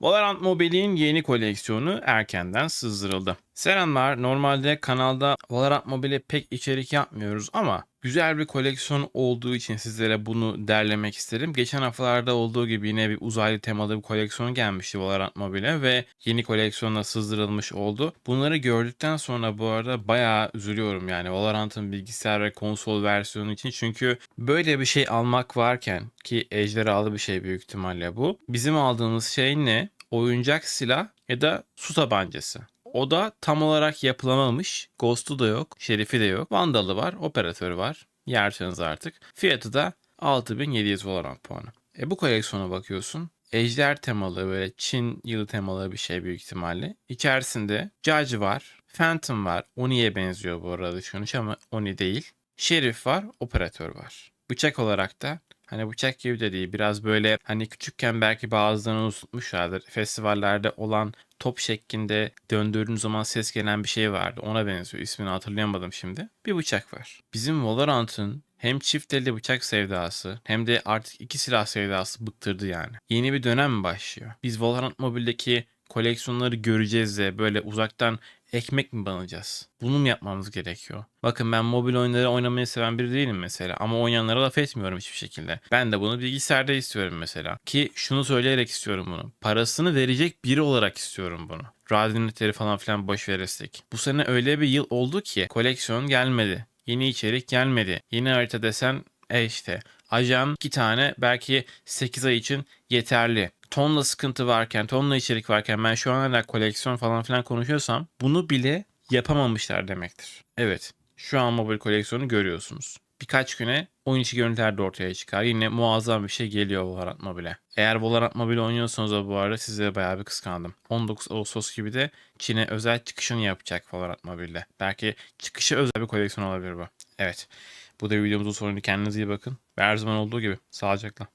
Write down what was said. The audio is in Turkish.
Valorant Mobile'in yeni koleksiyonu erkenden sızdırıldı. Selamlar. Normalde kanalda Valorant Mobile pek içerik yapmıyoruz ama güzel bir koleksiyon olduğu için sizlere bunu derlemek isterim. Geçen haftalarda olduğu gibi yine bir uzaylı temalı bir koleksiyon gelmişti Valorant Mobile ve yeni koleksiyonla sızdırılmış oldu. Bunları gördükten sonra bu arada bayağı üzülüyorum yani Valorant'ın bilgisayar ve konsol versiyonu için. Çünkü böyle bir şey almak varken ki ejderhalı bir şey büyük ihtimalle bu. Bizim aldığımız şey ne? Oyuncak silah ya da su tabancası. O da tam olarak yapılamamış. Ghost'u da yok, Şerif'i de yok. Vandal'ı var, operatörü var. Yerseniz artık. Fiyatı da 6700 Valorant puanı. E bu koleksiyona bakıyorsun. Ejder temalı böyle Çin yılı temalı bir şey büyük ihtimalle. İçerisinde Judge var, Phantom var. Oni'ye benziyor bu arada düşünüş ama Oni değil. Şerif var, operatör var. Bıçak olarak da Hani bıçak gibi de değil. Biraz böyle hani küçükken belki bazılarını unutmuşlardır. Festivallerde olan top şeklinde döndürdüğün zaman ses gelen bir şey vardı. Ona benziyor. İsmini hatırlayamadım şimdi. Bir bıçak var. Bizim Valorant'ın hem çift elde bıçak sevdası hem de artık iki silah sevdası bıktırdı yani. Yeni bir dönem mi başlıyor? Biz Valorant Mobile'deki koleksiyonları göreceğiz de böyle uzaktan ekmek mi banacağız? Bunu mu yapmamız gerekiyor? Bakın ben mobil oyunları oynamayı seven biri değilim mesela ama oynayanlara laf etmiyorum hiçbir şekilde. Ben de bunu bilgisayarda istiyorum mesela. Ki şunu söyleyerek istiyorum bunu. Parasını verecek biri olarak istiyorum bunu. Radyomitleri falan filan boş veresek. Bu sene öyle bir yıl oldu ki koleksiyon gelmedi. Yeni içerik gelmedi. Yeni harita desen e işte. Ajan iki tane belki 8 ay için yeterli tonla sıkıntı varken, tonla içerik varken ben şu an hala koleksiyon falan filan konuşuyorsam bunu bile yapamamışlar demektir. Evet, şu an mobil koleksiyonu görüyorsunuz. Birkaç güne oyun içi görüntüler de ortaya çıkar. Yine muazzam bir şey geliyor Valorant Mobile. Eğer Valorant Mobile oynuyorsanız da bu arada size bayağı bir kıskandım. 19 Ağustos gibi de Çin'e özel çıkışını yapacak Valorant Mobile'de. Belki çıkışı özel bir koleksiyon olabilir bu. Evet. Bu da videomuzun sonunda kendinize iyi bakın. Ve her zaman olduğu gibi sağlıcakla.